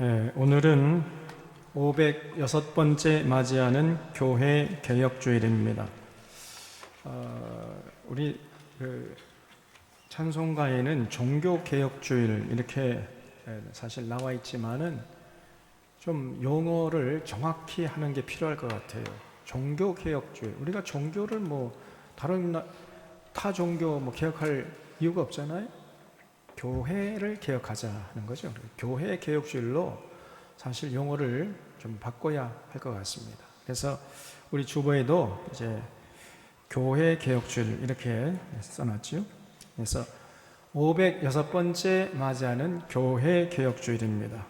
예, 오늘은 506번째 맞이하는 교회 개혁주일입니다. 어, 우리 그 찬송가에는 종교 개혁주일 이렇게 예, 사실 나와 있지만은 좀 용어를 정확히 하는 게 필요할 것 같아요. 종교 개혁주일. 우리가 종교를 뭐 다른 나- 타 종교 뭐 개혁할 이유가 없잖아요. 교회를 개혁하자 하는 거죠. 교회 개혁주일로 사실 용어를 좀 바꿔야 할 것 같습니다. 그래서 우리 주보에도 이제 교회 개혁주일 이렇게 써놨죠. 그래서 506번째 맞이하는 교회 개혁주일입니다.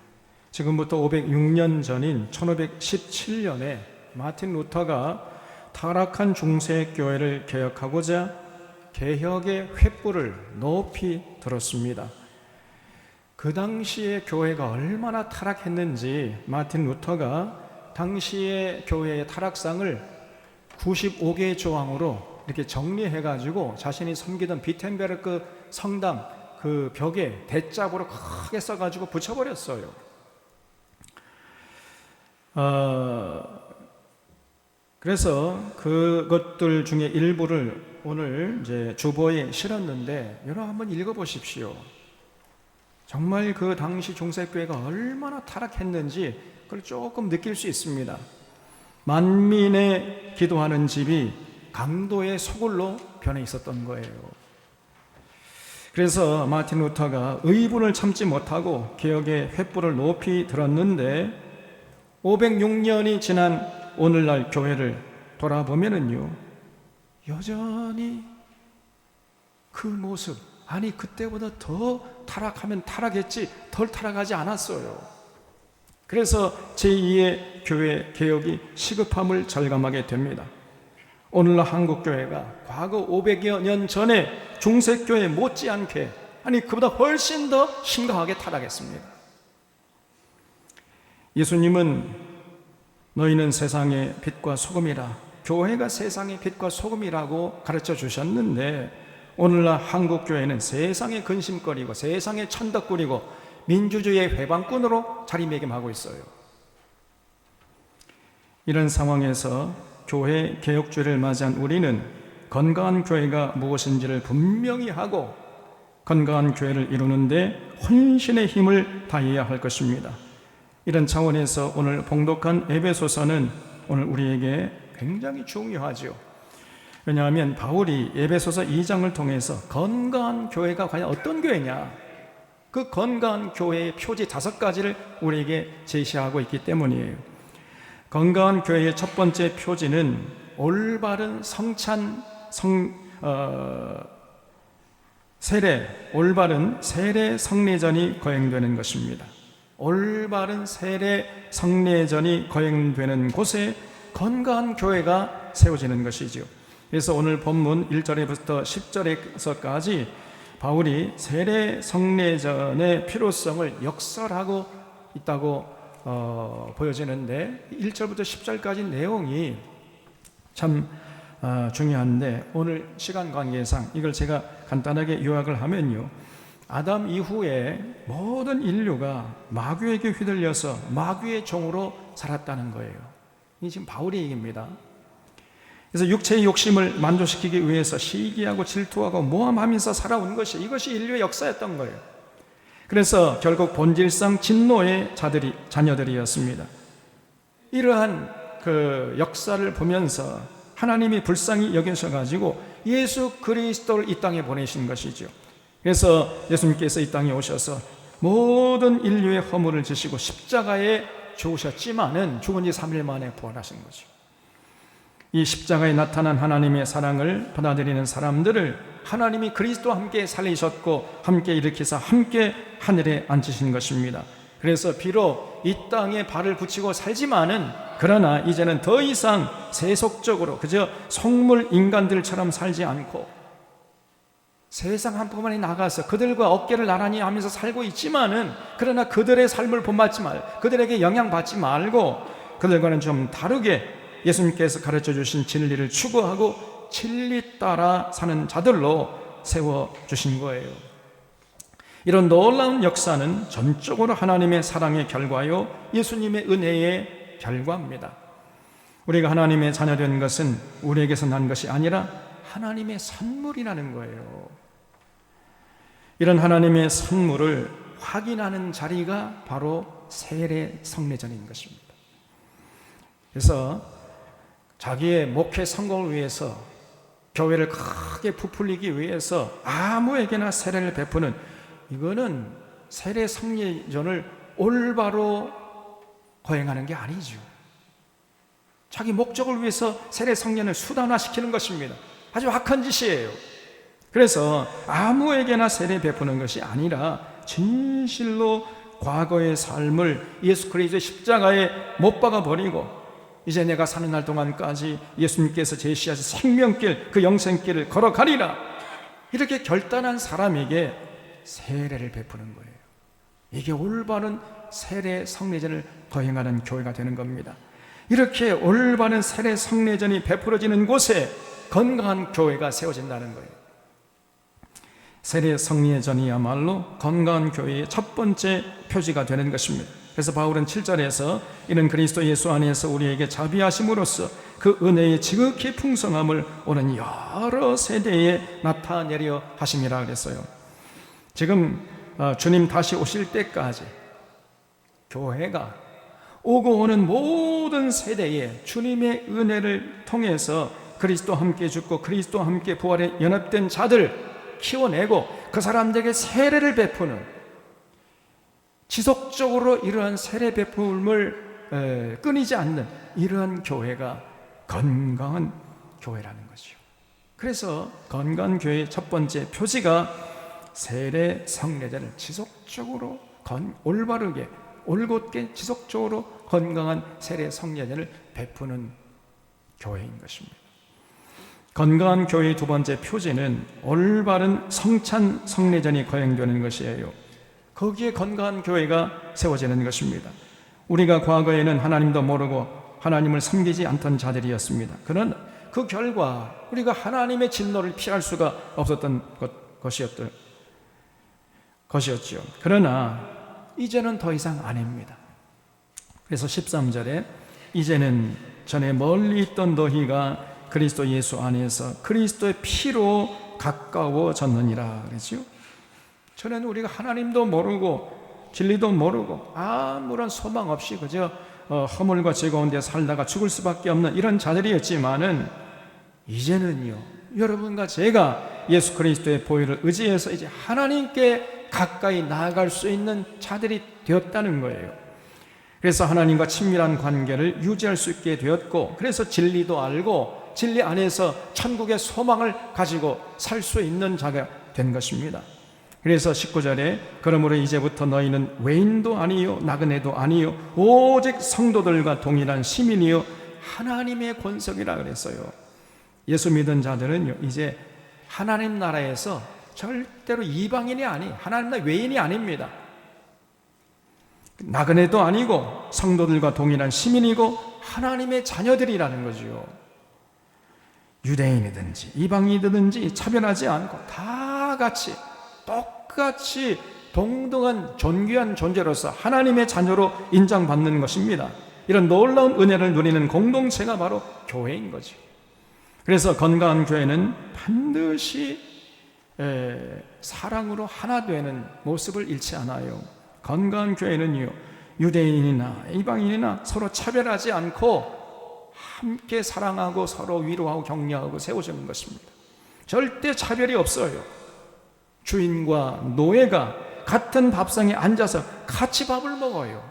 지금부터 506년 전인 1517년에 마틴 루터가 타락한 중세 교회를 개혁하고자 개혁의 횃불을 높이 들었습니다. 그 당시의 교회가 얼마나 타락했는지 마틴 루터가 당시의 교회의 타락상을 95개의 조항으로 이렇게 정리해 가지고 자신이 섬기던 비텐베르크 성당 그 벽에 대자보로 크게 써 가지고 붙여 버렸어요. 어, 그래서 그것들 중에 일부를 오늘 이제 주보에 실었는데 여러분 한번 읽어 보십시오. 정말 그 당시 중세교회가 얼마나 타락했는지 그걸 조금 느낄 수 있습니다. 만민의 기도하는 집이 강도의 소굴로 변해 있었던 거예요. 그래서 마틴 루터가 의분을 참지 못하고 개혁의 횃불을 높이 들었는데 506년이 지난 오늘날 교회를 돌아보면은요 여전히 그 모습 아니 그때보다 더 타락하면 타락했지 덜 타락하지 않았어요. 그래서 제2의 교회 개혁이 시급함을 절감하게 됩니다. 오늘날 한국 교회가 과거 500여 년 전에 중세 교회 못지않게 아니 그보다 훨씬 더 심각하게 타락했습니다. 예수님은 너희는 세상의 빛과 소금이라 교회가 세상의 빛과 소금이라고 가르쳐 주셨는데 오늘날 한국 교회는 세상의 근심거리고 세상의 천덕거리고 민주주의의 회방꾼으로 자리매김하고 있어요. 이런 상황에서 교회 개혁주를 맞이한 우리는 건강한 교회가 무엇인지를 분명히 하고 건강한 교회를 이루는데 헌신의 힘을 다해야 할 것입니다. 이런 차원에서 오늘 봉독한 에베소서는 오늘 우리에게 굉장히 중요하죠. 왜냐하면 바울이 에베소서 2장을 통해서 건강한 교회가 과연 어떤 교회냐 그 건강한 교회의 표지 다섯 가지를 우리에게 제시하고 있기 때문이에요. 건강한 교회의 첫 번째 표지는 올바른 성찬 성 어, 세례 올바른 세례 성례전이 거행되는 것입니다. 올바른 세례 성례전이 거행되는 곳에 건강한 교회가 세워지는 것이죠. 그래서 오늘 본문 1절에부터 10절에서까지 바울이 세례 성례전의 필요성을 역설하고 있다고 어, 보여지는데 1절부터 10절까지 내용이 참 어, 중요한데 오늘 시간 관계상 이걸 제가 간단하게 요약을 하면요. 아담 이후에 모든 인류가 마귀에게 휘둘려서 마귀의 종으로 살았다는 거예요. 이 지금 바울의 얘기입니다. 그래서 육체의 욕심을 만족시키기 위해서 시기하고 질투하고 모함하면서 살아온 것이 이것이 인류의 역사였던 거예요. 그래서 결국 본질상 진노의 자들이 자녀들이었습니다. 이러한 그 역사를 보면서 하나님이 불쌍히 여기셔 가지고 예수 그리스도를 이 땅에 보내신 것이죠. 그래서 예수님께서 이 땅에 오셔서 모든 인류의 허물을 지시고 십자가에 죽으셨지만은 죽은 지 3일 만에 부활하신 거죠. 이 십자가에 나타난 하나님의 사랑을 받아들이는 사람들을 하나님이 그리스도와 함께 살리셨고 함께 일으키사 함께 하늘에 앉으신 것입니다. 그래서 비록 이 땅에 발을 붙이고 살지만은 그러나 이제는 더 이상 세속적으로 그저 속물 인간들처럼 살지 않고 세상 한꺼번에 나가서 그들과 어깨를 나란히 하면서 살고 있지만은 그러나 그들의 삶을 본받지 말, 그들에게 영향받지 말고 그들과는 좀 다르게 예수님께서 가르쳐 주신 진리를 추구하고 진리 따라 사는 자들로 세워 주신 거예요. 이런 놀라운 역사는 전적으로 하나님의 사랑의 결과요, 예수님의 은혜의 결과입니다. 우리가 하나님의 자녀된 것은 우리에게서 난 것이 아니라 하나님의 선물이라는 거예요. 이런 하나님의 선물을 확인하는 자리가 바로 세례 성례전인 것입니다. 그래서 자기의 목회 성공을 위해서 교회를 크게 부풀리기 위해서 아무에게나 세례를 베푸는 이거는 세례 성례전을 올바로 거행하는 게 아니죠. 자기 목적을 위해서 세례 성년을 수단화시키는 것입니다. 아주 악한 짓이에요. 그래서 아무에게나 세례 베푸는 것이 아니라 진실로 과거의 삶을 예수 그리스도의 십자가에 못 박아 버리고 이제 내가 사는 날 동안까지 예수님께서 제시하신 생명길 그 영생길을 걸어가리라 이렇게 결단한 사람에게 세례를 베푸는 거예요. 이게 올바른 세례 성례전을 거행하는 교회가 되는 겁니다. 이렇게 올바른 세례 성례전이 베풀어지는 곳에 건강한 교회가 세워진다는 거예요. 세례 성례전이야말로 건강한 교회의 첫 번째 표지가 되는 것입니다. 그래서 바울은 7절에서 이는 그리스도 예수 안에서 우리에게 자비하심으로써 그 은혜의 지극히 풍성함을 오는 여러 세대에 나타내려 하심이라 그랬어요. 지금 어, 주님 다시 오실 때까지 교회가 오고 오는 모든 세대에 주님의 은혜를 통해서 그리스도 함께 죽고 그리스도 함께 부활에 연합된 자들 키워내고 그 사람들에게 세례를 베푸는 지속적으로 이러한 세례 베품을 끊이지 않는 이러한 교회가 건강한 교회라는 것이요. 그래서 건강한 교회의 첫 번째 표지가 세례 성례자를 지속적으로 건, 올바르게 올곧게 지속적으로 건강한 세례 성례자를 베푸는 교회인 것입니다. 건강한 교회의 두 번째 표지는 올바른 성찬 성례전이 거행되는 것이에요. 거기에 건강한 교회가 세워지는 것입니다. 우리가 과거에는 하나님도 모르고 하나님을 섬기지 않던 자들이었습니다. 그런 그 결과 우리가 하나님의 진노를 피할 수가 없었던 것, 것이었던 것이었죠. 그러나 이제는 더 이상 아닙니다. 그래서 13절에 이제는 전에 멀리 있던 너희가 그리스도 예수 안에서 그리스도의 피로 가까워졌느니라 그러죠. 전에는 우리가 하나님도 모르고 진리도 모르고 아무런 소망 없이 그저 어, 허물과 즐거운 데 살다가 죽을 수밖에 없는 이런 자들이었지만은 이제는요 여러분과 제가 예수 그리스도의 보혈을 의지해서 이제 하나님께 가까이 나아갈 수 있는 자들이 되었다는 거예요. 그래서 하나님과 친밀한 관계를 유지할 수 있게 되었고 그래서 진리도 알고 진리 안에서 천국의 소망을 가지고 살 수 있는 자가 된 것입니다. 그래서 19절에 그러므로 이제부터 너희는 외인도 아니요 나그네도 아니요 오직 성도들과 동일한 시민이요 하나님의 권속이라 그랬어요. 예수 믿은 자들은 이제 하나님 나라에서 절대로 이방인이 아니 하나님 나라 외인이 아닙니다. 나그네도 아니고 성도들과 동일한 시민이고 하나님의 자녀들이라는 거지요. 유대인이든지 이방인이든지 차별하지 않고 다 같이 똑같이 동등한 존귀한 존재로서 하나님의 자녀로 인정받는 것입니다. 이런 놀라운 은혜를 누리는 공동체가 바로 교회인 거죠. 그래서 건강한 교회는 반드시 사랑으로 하나 되는 모습을 잃지 않아요. 건강한 교회는요, 유대인이나 이방인이나 서로 차별하지 않고 함께 사랑하고 서로 위로하고 격려하고 세워주는 것입니다. 절대 차별이 없어요. 주인과 노예가 같은 밥상에 앉아서 같이 밥을 먹어요.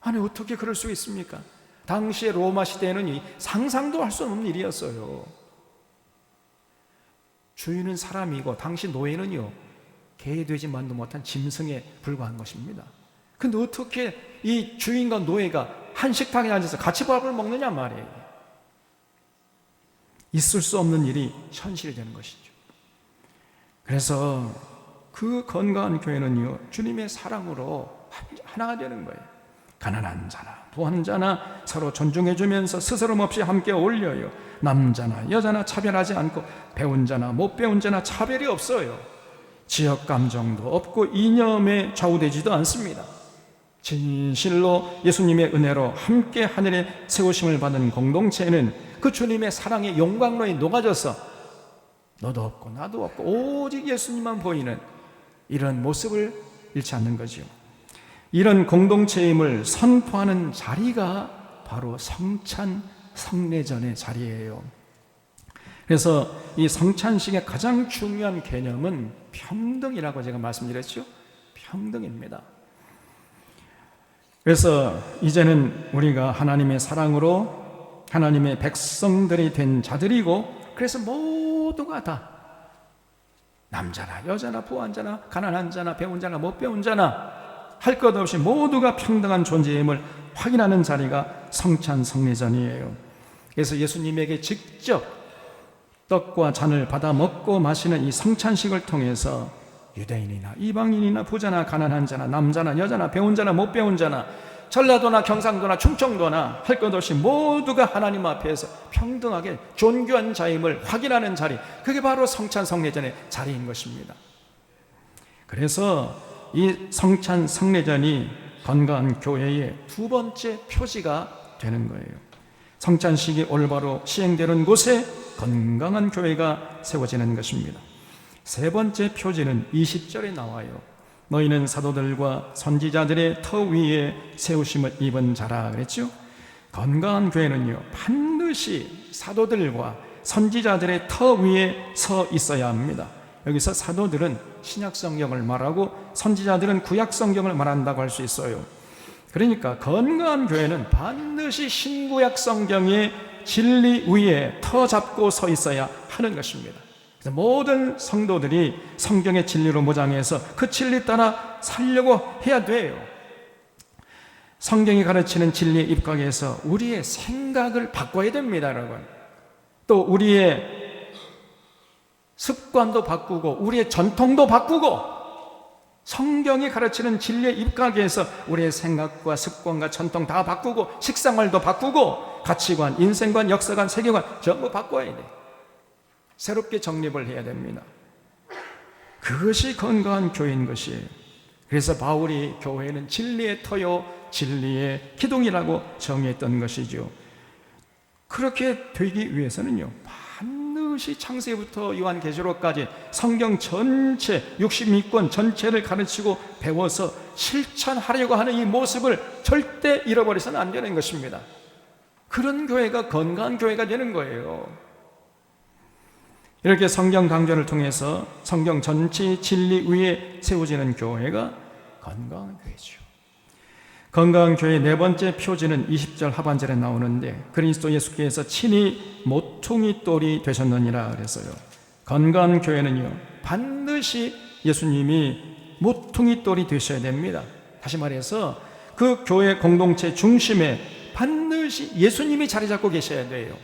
아니, 어떻게 그럴 수 있습니까? 당시의 로마 시대에는 상상도 할 수 없는 일이었어요. 주인은 사람이고, 당시 노예는요, 개되지만도 못한 짐승에 불과한 것입니다. 근데 어떻게 이 주인과 노예가 한 식탁에 앉아서 같이 밥을 먹느냐 말이에요. 있을 수 없는 일이 현실이 되는 것이죠. 그래서 그 건강한 교회는요, 주님의 사랑으로 하나가 되는 거예요. 가난한 자나, 부한 자나 서로 존중해주면서 스스럼 없이 함께 올려요. 남자나 여자나 차별하지 않고 배운 자나 못 배운 자나 차별이 없어요. 지역 감정도 없고 이념에 좌우되지도 않습니다. 진실로 예수님의 은혜로 함께 하늘에 세우심을 받은 공동체는 그 주님의 사랑의 영광로에 녹아져서 너도 없고 나도 없고 오직 예수님만 보이는 이런 모습을 잃지 않는 거죠. 이런 공동체임을 선포하는 자리가 바로 성찬 성례전의 자리예요. 그래서 이 성찬식의 가장 중요한 개념은 평등이라고 제가 말씀드렸죠. 평등입니다. 그래서 이제는 우리가 하나님의 사랑으로 하나님의 백성들이 된 자들이고 그래서 모두가 다 남자나 여자나 부한 자나 가난한 자나 배운 자나 못 배운 자나 할 것 없이 모두가 평등한 존재임을 확인하는 자리가 성찬 성례전이에요. 그래서 예수님에게 직접 떡과 잔을 받아 먹고 마시는 이 성찬식을 통해서 유대인이나 이방인이나 부자나 가난한 자나 남자나 여자나 배운 자나 못 배운 자나 전라도나 경상도나 충청도나 할 것 없이 모두가 하나님 앞에서 평등하게 존귀한 자임을 확인하는 자리 그게 바로 성찬 성례전의 자리인 것입니다. 그래서 이 성찬 성례전이 건강한 교회의 두 번째 표지가 되는 거예요. 성찬식이 올바로 시행되는 곳에 건강한 교회가 세워지는 것입니다. 세 번째 표지는 20절에 나와요. 너희는 사도들과 선지자들의 터 위에 세우심을 입은 자라 그랬죠? 건강한 교회는요, 반드시 사도들과 선지자들의 터 위에 서 있어야 합니다. 여기서 사도들은 신약 성경을 말하고 선지자들은 구약 성경을 말한다고 할 수 있어요. 그러니까 건강한 교회는 반드시 신구약 성경의 진리 위에 터 잡고 서 있어야 하는 것입니다. 그래서 모든 성도들이 성경의 진리로 모장해서 그 진리 따라 살려고 해야 돼요. 성경이 가르치는 진리에 입각해서 우리의 생각을 바꿔야 됩니다, 여러분. 또 우리의 습관도 바꾸고 우리의 전통도 바꾸고 성경이 가르치는 진리에 입각해서 우리의 생각과 습관과 전통 다 바꾸고 식생활도 바꾸고 가치관, 인생관, 역사관, 세계관 전부 바꿔야 돼. 새롭게 정립을 해야 됩니다. 그것이 건강한 교회인 것이에요. 그래서 바울이 교회는 진리의 터요, 진리의 기둥이라고 정의했던 것이죠. 그렇게 되기 위해서는요, 반드시 창세부터 요한계시록까지 성경 전체 62권 전체를 가르치고 배워서 실천하려고 하는 이 모습을 절대 잃어버려서는 안 되는 것입니다. 그런 교회가 건강한 교회가 되는 거예요. 이렇게 성경 강좌를 통해서 성경 전체 진리 위에 세워지는 교회가 건강한 교회죠. 건강한 교회의 네 번째 표지는 20절 하반절에 나오는데 그리스도 예수께서 친히 모퉁이 돌이 되셨느니라 그랬어요. 건강한 교회는요 반드시 예수님이 모퉁이 돌이 되셔야 됩니다. 다시 말해서 그 교회 공동체 중심에 반드시 예수님이 자리 잡고 계셔야 돼요.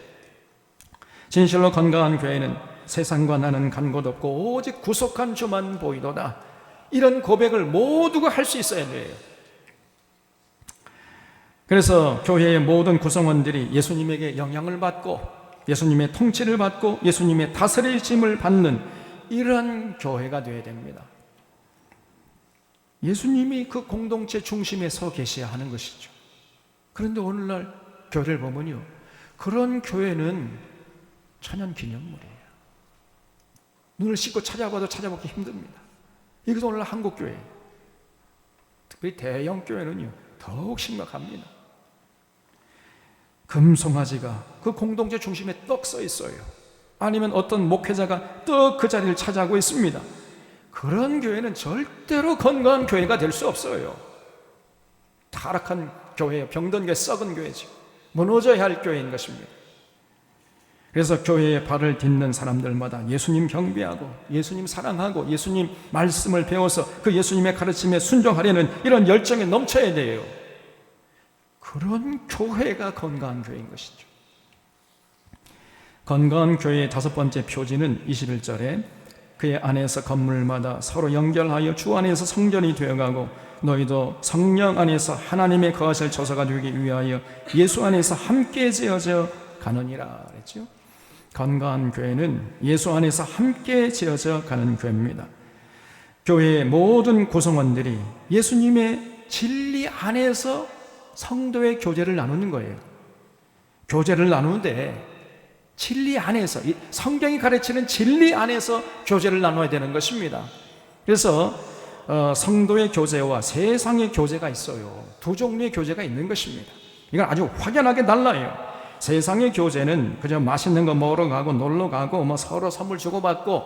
진실로 건강한 교회는 세상과 나는 간 곳 없고 오직 구속한 주만 보이도다. 이런 고백을 모두가 할 수 있어야 돼요. 그래서 교회의 모든 구성원들이 예수님에게 영향을 받고 예수님의 통치를 받고 예수님의 다스리심을 받는 이런 교회가 되어야 됩니다. 예수님이 그 공동체 중심에 서 계셔야 하는 것이죠. 그런데 오늘날 교회를 보면요. 그런 교회는 천연 기념물이에요. 눈을 씻고 찾아봐도 찾아보기 힘듭니다. 이것도 오늘 한국 교회, 특별히 대형 교회는요 더욱 심각합니다. 금송아지가 그 공동체 중심에 떡 써 있어요. 아니면 어떤 목회자가 떡 그 자리를 차지하고 있습니다. 그런 교회는 절대로 건강한 교회가 될 수 없어요. 타락한 교회예요. 병든 게 썩은 교회죠. 무너져야 할 교회인 것입니다. 그래서 교회에 발을 딛는 사람들마다 예수님 경배하고 예수님 사랑하고 예수님 말씀을 배워서 그 예수님의 가르침에 순종하려는 이런 열정이 넘쳐야 돼요. 그런 교회가 건강한 교회인 것이죠. 건강한 교회의 다섯 번째 표지는 21절에 그의 안에서 건물마다 서로 연결하여 주 안에서 성전이 되어가고 너희도 성령 안에서 하나님의 거하실 처소가 되기 위하여 예수 안에서 함께 지어져 가느니라 그랬죠. 건강한 교회는 예수 안에서 함께 지어져 가는 교회입니다. 교회의 모든 구성원들이 예수님의 진리 안에서 성도의 교제를 나누는 거예요. 교제를 나누는데 진리 안에서 이 성경이 가르치는 진리 안에서 교제를 나눠야 되는 것입니다. 그래서 어, 성도의 교제와 세상의 교제가 있어요. 두 종류의 교제가 있는 것입니다. 이건 아주 확연하게 달라요. 세상의 교제는 그저 맛있는 거 먹으러 가고 놀러 가고 뭐 서로 선물 주고받고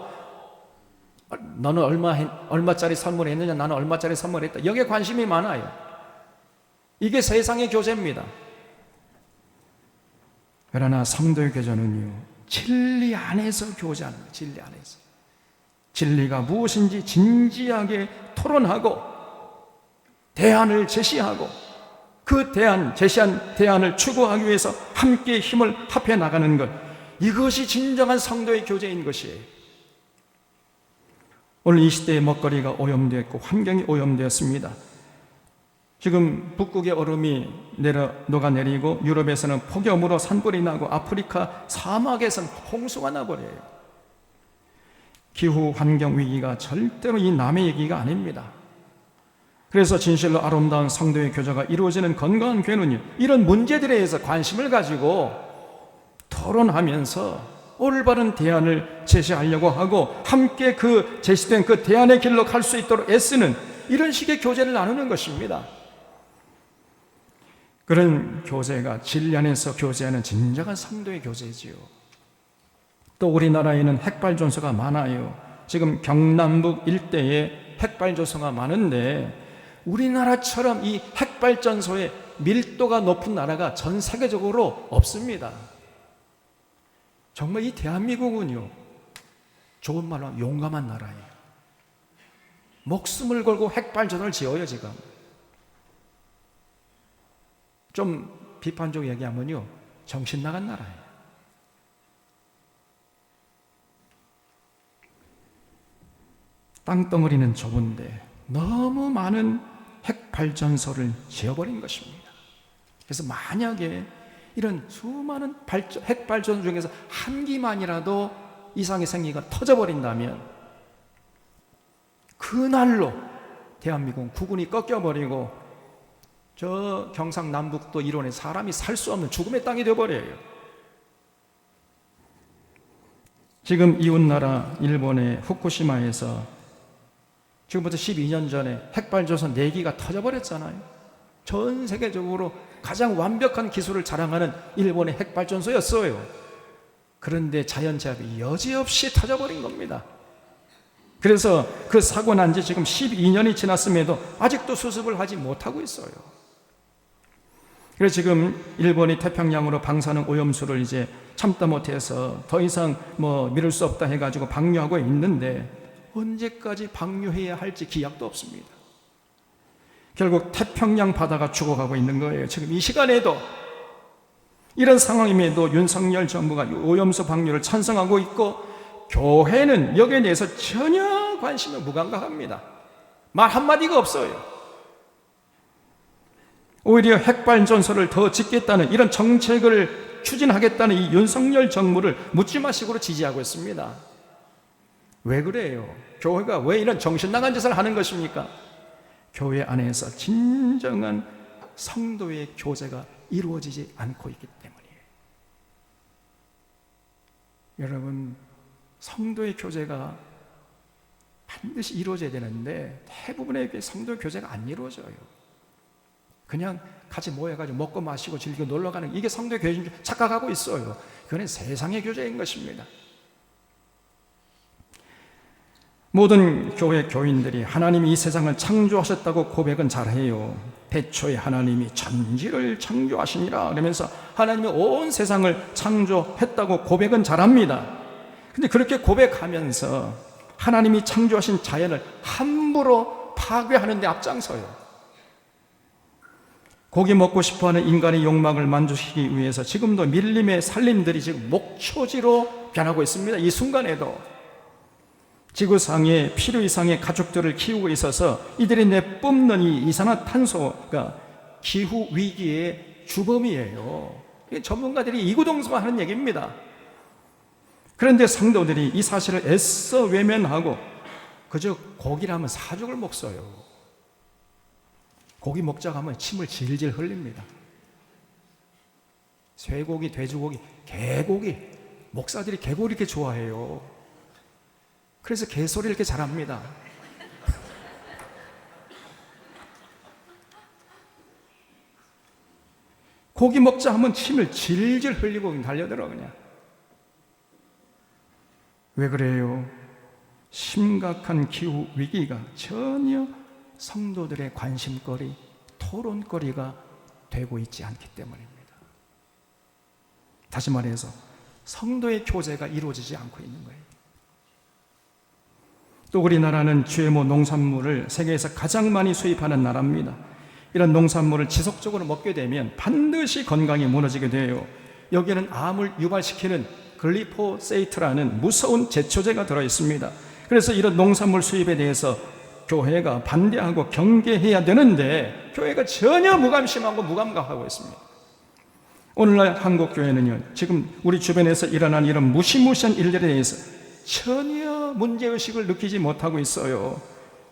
너는 얼마 했- 얼마짜리 선물했느냐 나는 얼마짜리 선물했다. 여기에 관심이 많아요. 이게 세상의 교제입니다. 그러나 성도의 교제는요, 진리 안에서 교제하는 거예요. 진리 안에서. 진리가 무엇인지 진지하게 토론하고 대안을 제시하고 그 대안, 제시한 대안을 추구하기 위해서 함께 힘을 합해 나가는 것. 이것이 진정한 성도의 교제인 것이에요. 오늘 이 시대의 먹거리가 오염되었고 환경이 오염되었습니다. 지금 북극의 얼음이 내려 녹아내리고 유럽에서는 폭염으로 산불이 나고 아프리카 사막에서는 홍수가 나버려요. 기후 환경 위기가 절대로 이 남의 얘기가 아닙니다. 그래서 진실로 아름다운 성도의 교제가 이루어지는 건강한 교회는요, 이런 문제들에 대해서 관심을 가지고 토론하면서 올바른 대안을 제시하려고 하고 함께 그 제시된 그 대안의 길로 갈 수 있도록 애쓰는 이런 식의 교제를 나누는 것입니다. 그런 교제가 진리 안에서 교제하는 진정한 성도의 교제지요. 또 우리나라에는 핵발전소가 많아요. 지금 경남북 일대에 핵발전소가 많은데 우리나라처럼 이 핵발전소의 밀도가 높은 나라가 전 세계적으로 없습니다. 정말 이 대한민국은요, 좋은 말로 용감한 나라예요. 목숨을 걸고 핵발전을 지어요, 지금. 좀 비판적 얘기하면요, 정신 나간 나라예요. 땅덩어리는 좁은데 너무 많은 핵발전소를 지어버린 것입니다. 그래서 만약에 이런 수많은 발전, 핵발전소 중에서 한 기만이라도 이상의 생기가 터져버린다면 그날로 대한민국은 국군이 꺾여버리고 저 경상남북도 일원에 사람이 살 수 없는 죽음의 땅이 되어버려요. 지금 이웃나라 일본의 후쿠시마에서 지금부터 12년 전에 핵발전소 4기가 터져버렸잖아요. 전 세계적으로 가장 완벽한 기술을 자랑하는 일본의 핵발전소였어요. 그런데 자연재해가 여지없이 터져버린 겁니다. 그래서 그 사고 난 지 지금 12년이 지났음에도 아직도 수습을 하지 못하고 있어요. 그래서 지금 일본이 태평양으로 방사능 오염수를 이제 참다 못해서 더 이상 뭐 미룰 수 없다 해가지고 방류하고 있는데 언제까지 방류해야 할지 기약도 없습니다. 결국 태평양 바다가 죽어가고 있는 거예요. 지금 이 시간에도 이런 상황임에도 윤석열 정부가 오염수 방류를 찬성하고 있고 교회는 여기에 대해서 전혀 관심을 무감각합니다. 말 한마디가 없어요. 오히려 핵발전소를 더 짓겠다는 이런 정책을 추진하겠다는 이 윤석열 정부를 묻지마식으로 지지하고 있습니다. 왜 그래요? 교회가 왜 이런 정신 나간 짓을 하는 것입니까? 교회 안에서 진정한 성도의 교제가 이루어지지 않고 있기 때문이에요. 여러분, 성도의 교제가 반드시 이루어져야 되는데 대부분의 성도 교제가 안 이루어져요. 그냥 같이 모여가지고 먹고 마시고 즐기고 놀러 가는 이게 성도의 교제인 줄 착각하고 있어요. 그거는 세상의 교제인 것입니다. 모든 교회 교인들이 하나님이 이 세상을 창조하셨다고 고백은 잘해요. 대초에 하나님이 천지를 창조하시니라 그러면서 하나님이 온 세상을 창조했다고 고백은 잘합니다. 근데 그렇게 고백하면서 하나님이 창조하신 자연을 함부로 파괴하는 데 앞장서요. 고기 먹고 싶어하는 인간의 욕망을 만족시키기 위해서 지금도 밀림의 살림들이 지금 목초지로 변하고 있습니다. 이 순간에도 지구상에 필요 이상의 가족들을 키우고 있어서 이들이 내뿜는 이 이산화탄소가 기후 위기의 주범이에요. 전문가들이 이구동성하는 얘기입니다. 그런데 성도들이 이 사실을 애써 외면하고 그저 고기라면 사죽을 먹어요. 고기 먹자고 하면 침을 질질 흘립니다. 쇠고기, 돼지고기, 개고기, 목사들이 개고기 이렇게 좋아해요. 그래서 개소리 이렇게 잘합니다. 고기 먹자 하면 침을 질질 흘리고 달려들어 그냥. 왜 그래요? 심각한 기후 위기가 전혀 성도들의 관심거리, 토론거리가 되고 있지 않기 때문입니다. 다시 말해서 성도의 교제가 이루어지지 않고 있는 거예요. 또 우리나라는 GMO 농산물을 세계에서 가장 많이 수입하는 나라입니다. 이런 농산물을 지속적으로 먹게 되면 반드시 건강이 무너지게 돼요. 여기에는 암을 유발시키는 글리포세이트라는 무서운 제초제가 들어 있습니다. 그래서 이런 농산물 수입에 대해서 교회가 반대하고 경계해야 되는데 교회가 전혀 무관심하고 무감각하고 있습니다. 오늘날 한국 교회는요. 지금 우리 주변에서 일어난 이런 무시무시한 일들에 대해서 전혀 문제 의식을 느끼지 못하고 있어요.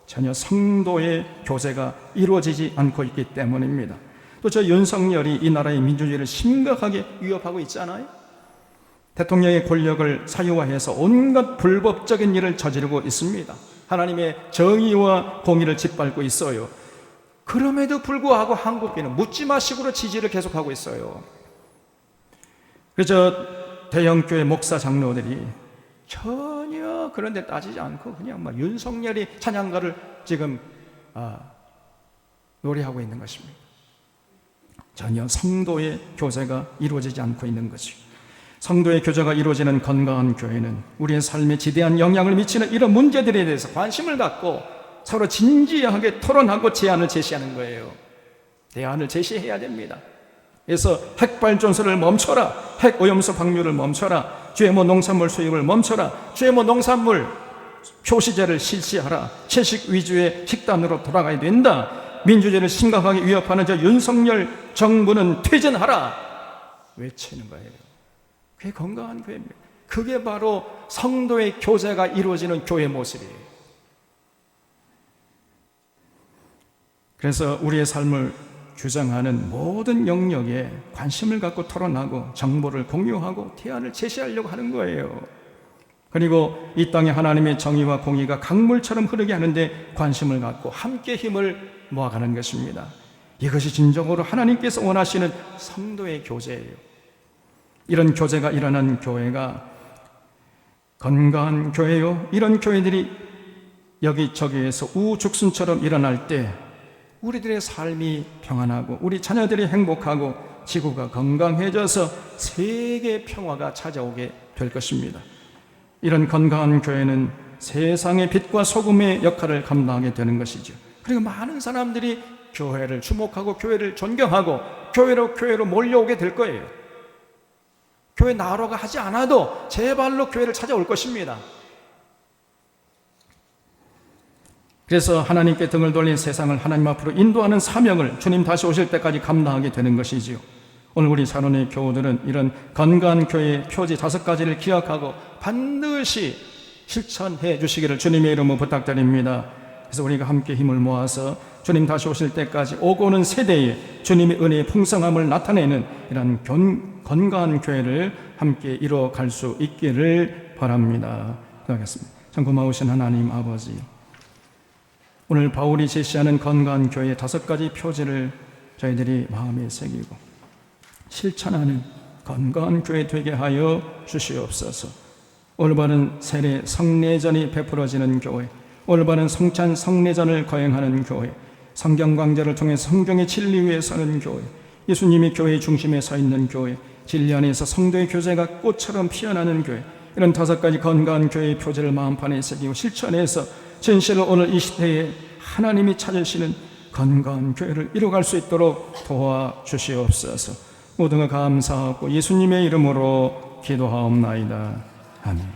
전혀 성도의 교제가 이루어지지 않고 있기 때문입니다. 또 저 윤석열이 이 나라의 민주주의를 심각하게 위협하고 있잖아요. 대통령의 권력을 사유화해서 온갖 불법적인 일을 저지르고 있습니다. 하나님의 정의와 공의를 짓밟고 있어요. 그럼에도 불구하고 한국교회는 묻지 마식으로 지지를 계속하고 있어요. 그래서 대형교회 목사 장로들이 전혀 그런 데 따지지 않고 그냥 막 윤석열이 찬양가를 지금 아, 노래하고 있는 것입니다. 전혀 성도의 교제가 이루어지지 않고 있는 거죠. 성도의 교제가 이루어지는 건강한 교회는 우리의 삶에 지대한 영향을 미치는 이런 문제들에 대해서 관심을 갖고 서로 진지하게 토론하고 제안을 제시하는 거예요. 대안을 제시해야 됩니다. 그래서 핵발전소를 멈춰라. 핵오염수 방류를 멈춰라. GMO 농산물 수입을 멈춰라. GMO 농산물 표시제를 실시하라. 채식 위주의 식단으로 돌아가야 된다. 민주주의를 심각하게 위협하는 저 윤석열 정부는 퇴진하라. 외치는 거예요. 그게 건강한 교회입니다. 그게 바로 성도의 교제가 이루어지는 교회 모습이에요. 그래서 우리의 삶을 규정하는 모든 영역에 관심을 갖고 토론하고 정보를 공유하고 대안을 제시하려고 하는 거예요. 그리고 이 땅에 하나님의 정의와 공의가 강물처럼 흐르게 하는데 관심을 갖고 함께 힘을 모아가는 것입니다. 이것이 진정으로 하나님께서 원하시는 성도의 교제예요. 이런 교제가 일어난 교회가 건강한 교회요. 이런 교회들이 여기저기에서 우죽순처럼 일어날 때 우리들의 삶이 평안하고 우리 자녀들이 행복하고 지구가 건강해져서 세계 평화가 찾아오게 될 것입니다. 이런 건강한 교회는 세상의 빛과 소금의 역할을 감당하게 되는 것이죠. 그리고 많은 사람들이 교회를 주목하고 교회를 존경하고 교회로 교회로 몰려오게 될 거예요. 교회 나로가 하지 않아도 제 발로 교회를 찾아올 것입니다. 그래서 하나님께 등을 돌린 세상을 하나님 앞으로 인도하는 사명을 주님 다시 오실 때까지 감당하게 되는 것이지요. 오늘 우리 사론의 교우들은 이런 건강한 교회의 표지 다섯 가지를 기억하고 반드시 실천해 주시기를 주님의 이름으로 부탁드립니다. 그래서 우리가 함께 힘을 모아서 주님 다시 오실 때까지 오고 오는 세대에 주님의 은혜의 풍성함을 나타내는 이런 건강한 교회를 함께 이뤄갈 수 있기를 바랍니다. 기도하겠습니다. 참 고마우신 하나님 아버지. 오늘 바울이 제시하는 건강한 교회의 다섯 가지 표지를 저희들이 마음에 새기고 실천하는 건강한 교회 되게 하여 주시옵소서. 올바른 세례 성례전이 베풀어지는 교회, 올바른 성찬 성례전을 거행하는 교회, 성경 강좌를 통해 성경의 진리 위에 서는 교회, 예수님이 교회의 중심에 서 있는 교회, 진리 안에서 성도의 교제가 꽃처럼 피어나는 교회, 이런 다섯 가지 건강한 교회의 표지를 마음판에 새기고 실천해서 진실로 오늘 이 시대에 하나님이 찾으시는 건강한 교회를 이루어갈 수 있도록 도와주시옵소서. 모든 것 감사하고 예수님의 이름으로 기도하옵나이다. 아멘.